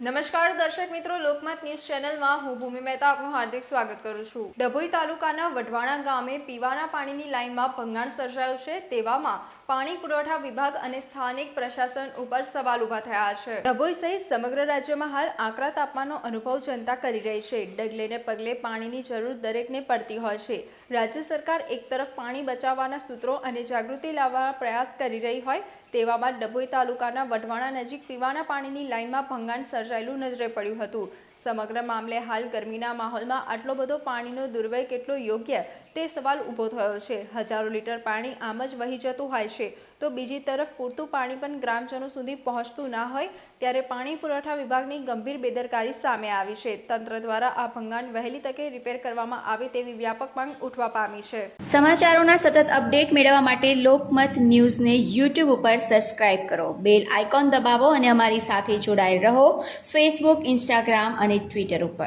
નમસ્કાર, દર્શક મિત્રો, લોકમત ન્યૂઝ ચેનલમાં હું ભૂમિ મહેતા આપનું હાર્દિક સ્વાગત કરું છું. ડભોઈ તાલુકાના વઢવાણા ગામે પીવાના પાણીની લાઇનમાં ભંગાણ સર્જાયું છે. તેવામાં પાણી પુરવઠા વિભાગ અને સ્થાનિક પ્રશાસન ઉપર સવાલ ઊભા થયા છે. ડભોઈ સહિત સમગ્ર રાજ્યમાં હાલ આકરા તાપમાનનો અનુભવ જનતા કરી રહી છે. ડગલેને પગલે પાણીની જરૂર દરેકને પડતી હોય છે. રાજ્ય સરકાર એક તરફ પાણી બચાવવાના સૂત્રો અને જાગૃતિ લાવવાના પ્રયાસ કરી રહી હોય તેવામાં ડભોઈ તાલુકાના વઢવાણા નજીક પીવાના પાણીની લાઇનમાં ભંગાણ સર્જાયેલું નજરે પડ્યું હતું. સમગ્ર મામલે હાલ ગરમીના માહોલમાં આટલો બધો પાણીનો દુર્વ્યય કેટલો યોગ્ય તે સવાલ ઊભો થયો છે. હજારો લીટર પાણી આમ જ વહી જતું હોય છે. તો બીજી તરફ પૂરતું પાણી પણ ગ્રામજનો સુધી પહોંચતું ના હોય, ત્યારે પાણી પુરવઠા વિભાગની ગંભીર બેદરકારી સામે આવી છે. તંત્ર દ્વારા આ ભંગાણ વહેલી તકે રિપેર કરવામાં આવે તેવી વ્યાપક માંગ ઉઠવા પામી છે. સમાચારોના સતત અપડેટ મેળવવા માટે લોકમત ન્યૂઝને યુટ્યુબ ઉપર સબસ્ક્રાઇબ કરો. બેલ આઇકોન દબાવો અને અમારી સાથે જોડાયેલ રહો. ફેસબુક ઇન્સ્ટાગ્રામ અને ટ્વિટર ઉપર.